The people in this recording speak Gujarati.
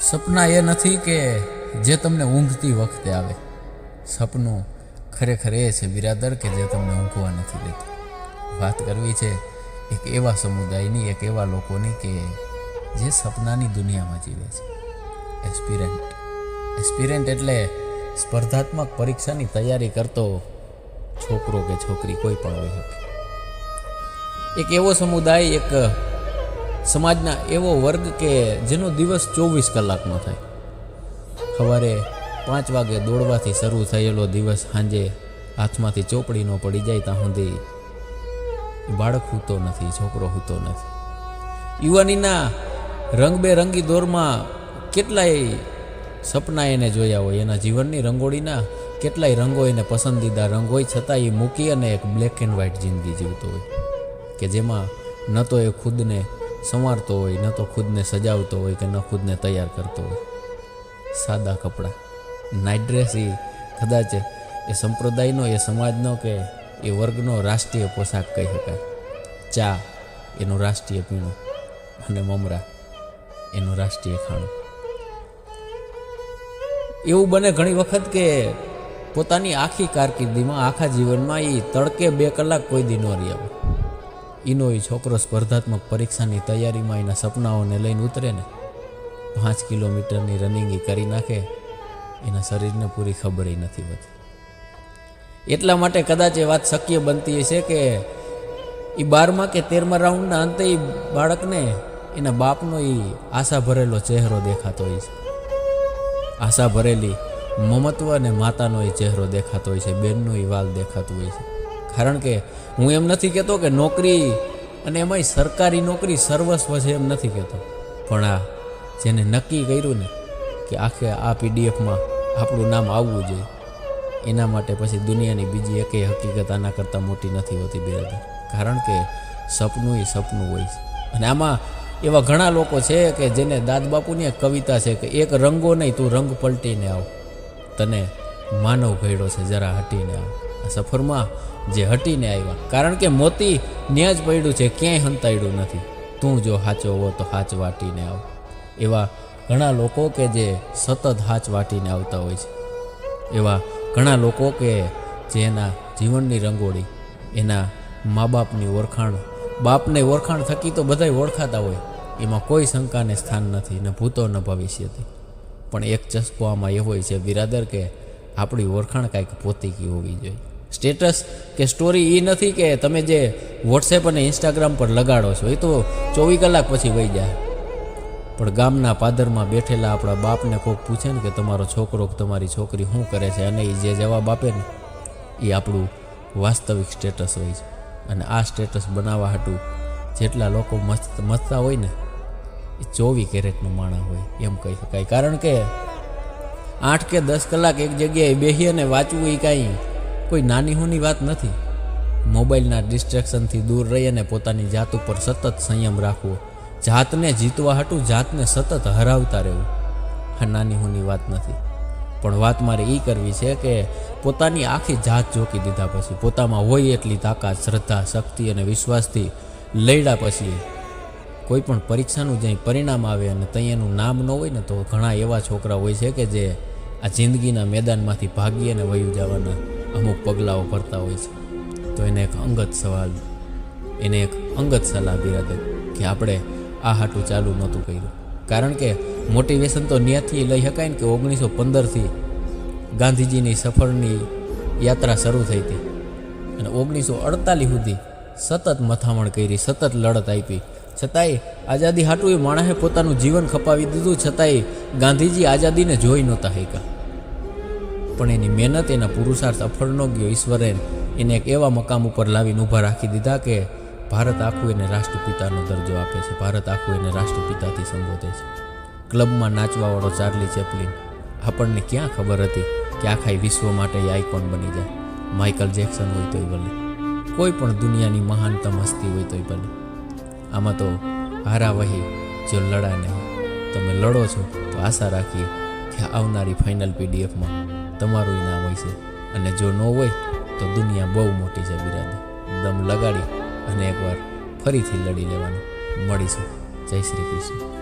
સપના એ નથી કે જે તમને ઊંઘતી વખતે આવે. સપનું ખરેખર એ છે, બિરાદર, કે જે તમને ઊંઘવા નથી દેતું. વાત કરવી છે એક એવા સમુદાયની, એક એવા લોકોની કે જે સપનાની દુનિયામાં જીવે છે. એસ્પિરન્ટ એસ્પિરન્ટ એટલે સ્પર્ધાત્મક પરીક્ષાની તૈયારી કરતો છોકરો કે છોકરી કોઈ પણ હોય. એક એવો સમુદાય, એક સમાજના એવો વર્ગ કે જેનો દિવસ ચોવીસ કલાકનો થાય. સવારે પાંચ વાગે દોડવાથી શરૂ થયેલો દિવસ સાંજે હાથમાંથી ચોપડી ન પડી જાય ત્યાં સુધી બાળક હૂતો નથી, છોકરો હૂતો નથી. યુવાનીના રંગબેરંગી દોરમાં કેટલાય સપના એને જોયા હોય. એના જીવનની રંગોળીના કેટલાય રંગો એને પસંદીદા રંગ હોય, છતાં એ મૂકી અને એક બ્લેક એન્ડ વ્હાઇટ જિંદગી જીવતો હોય. કે જેમાં ન તો એ ખુદને સંવારતો હોય, ન તો ખુદને સજાવતો હોય કે ન ખુદને તૈયાર કરતો હોય. સાદા કપડાં નાઇટ ડ્રેસ એ કદાચ એ સંપ્રદાયનો, એ સમાજનો કે એ વર્ગનો રાષ્ટ્રીય પોશાક કહી શકાય. ચા, એનું રાષ્ટ્રીય પીણું અને મમરા, એનું રાષ્ટ્રીય ખાણું. એવું બને ઘણી વખત કે પોતાની આખી કારકિર્દીમાં, આખા જીવનમાં એ તડકે બે કલાક કોઈ દી ન રહી આવે. એનો એ છોકરો સ્પર્ધાત્મક પરીક્ષાની તૈયારીમાં એના સપનાઓને લઈને ઉતરે ને પાંચ કિલોમીટરની રનિંગ એ કરી નાખે. એના શરીરને પૂરી ખબર નથી હોતી. એટલા માટે કદાચ એ વાત શક્ય બનતી છે કે એ બારમા કે તેરમા રાઉન્ડના અંતે એ બાળકને એના બાપનો એ આશા ભરેલો ચહેરો દેખાતો હોય છે. આશા ભરેલી મમત્વ અને માતાનો એ ચહેરો દેખાતો હોય છે. બેનનું એ વાલ દેખાતું હોય છે. કારણ કે હું એમ નથી કહેતો કે નોકરી અને એમાંય સરકારી નોકરી સર્વસ્વ છે એમ નથી કહેતો. પણ આ જેને નક્કી કર્યું ને કે આખે આ પીડીએફમાં આપણું નામ આવવું જોઈએ, એના માટે પછી દુનિયાની બીજી એકેય હકીકત આના કરતાં મોટી નથી હોતી બિરાદર કારણ કે સપનું એ સપનું હોય છે. અને આમાં એવા ઘણા લોકો છે કે જેને દાદબાપુની એક કવિતા છે કે એક રંગો નહીં તું રંગ પલટીને આવ. તને માનવ ઘડ્યો છે, જરા હટીને આવ. સફરમાં જે હટીને આવ્યા. કારણ કે મોતી ન્યા જ પડ્યું છે, ક્યાંય હંતાડ્યું નથી. તું જો હાચો હો તો હાચ વાટીને આવ. એવા ઘણા લોકો કે જે સતત હાચ વાટીને આવતા હોય છે. એવા ઘણા લોકો કે જે એના જીવનની રંગોળી, એના મા બાપની ઓળખાણ, બાપને ઓળખાણ થકી તો બધાય ઓળખાતા હોય. એમાં કોઈ શંકાને સ્થાન નથી, ને ભૂતો ન ભવિષ્યથી. પણ એક ચસ્કો આમાં એ હોય છે, બિરાદર કે આપણી ઓળખાણ કાંઈક પોતીકી હોવી જોઈએ. સ્ટેટસ કે સ્ટોરી એ નથી કે તમે જે વોટ્સએપ અને ઇન્સ્ટાગ્રામ પર લગાડો છો એ તો ચોવીસ કલાક પછી વહી જાય. પણ ગામના પાદરમાં બેઠેલા આપણા બાપને કોઈક પૂછે ને કે તમારો છોકરો કે તમારી છોકરી શું કરે છે અને એ જે જવાબ આપે ને એ આપણું વાસ્તવિક સ્ટેટસ હોય છે. અને આ સ્ટેટસ બનાવવા હાટું જેટલા લોકો મસ્ત મસ્તા હોય ને એ ચોવીસ કેરેટનું માણા હોય, એમ કહી શકાય. કારણ કે આઠ કે દસ કલાક એક જગ્યાએ બેસી અને વાંચવું એ કાંઈ કોઈ નાની હોની વાત નથી. મોબાઈલના ડિસ્ટ્રેક્શનથી દૂર રહી અને પોતાની જાત ઉપર સતત સંયમ રાખવો. જાતને જીતવા હતું જાતને સતત હરાવતા રહેવું. આ નાની હોની વાત નથી. પણ વાત મારે એ કરવી છે કે પોતાની આખી જાત જોકી દીધા પછી, પોતામાં હોય એટલી તાકાત, શ્રદ્ધા, શક્તિ અને વિશ્વાસથી લડ્યા પછી કોઈ પણ પરીક્ષાનું જ્યાં પરિણામ આવે અને ત્યાં એનું નામ ન હોય ને તો ઘણા એવા છોકરા હોય છે કે જે આ જિંદગીના મેદાનમાંથી ભાગી અને વયું જવાના અમુક પગલાઓ ભરતા હોય છે. તો એને એક અંગત સવાલ, એને એક અંગત સલાહ બિરાદર કે આપણે આ હાટું ચાલુ નહોતું કર્યું. કારણ કે મોટિવેશન તો ત્યાંથી લઈ શકાય ને કે ઓગણીસો પંદરથી ગાંધીજીની સફરની યાત્રા શરૂ થઈ હતી. અને ઓગણીસો અડતાલીસ સુધી સતત મથામણ કરી, સતત લડત આપી. છતાંય આઝાદી હાટું એ માણસે પોતાનું જીવન ખપાવી દીધું છતાંય ગાંધીજી આઝાદીને જોઈ નહોતા શક્યા પણ એની મહેનત, એના પુરુષાર્થ અફળ ન ગયો. ઈશ્વરે એને એક એવા મકામ ઉપર લાવીને ઊભા રાખી દીધા કે ભારત આખું એને રાષ્ટ્રપિતાનો દરજ્જો આપે છે. ભારત આખું એને રાષ્ટ્રપિતાથી સંબોધે છે. ક્લબમાં નાચવાવાળો ચાર્લી ચેપલિન. આપણને ક્યાં ખબર હતી કે આખા વિશ્વ માટે એ આઇકોન બની જાય? માઇકલ જેક્સન હોય તોય ભલે. કોઈ પણ દુનિયાની મહાનતમ હસ્તી હોય તોય ભલે. આમાં તો હારા વહી જો લડા નહીં. તમે લડો છો તો આશા રાખીએ કે આવનારી ફાઇનલ પીડીએફમાં તમારું ઇનામ હોય છે. અને જો ન હોય તો દુનિયા બહુ મોટી છે બિરાદર દમ લગાડી અને એકવાર ફરીથી લડી લેવાનું. મળીશું. જય શ્રી કૃષ્ણ.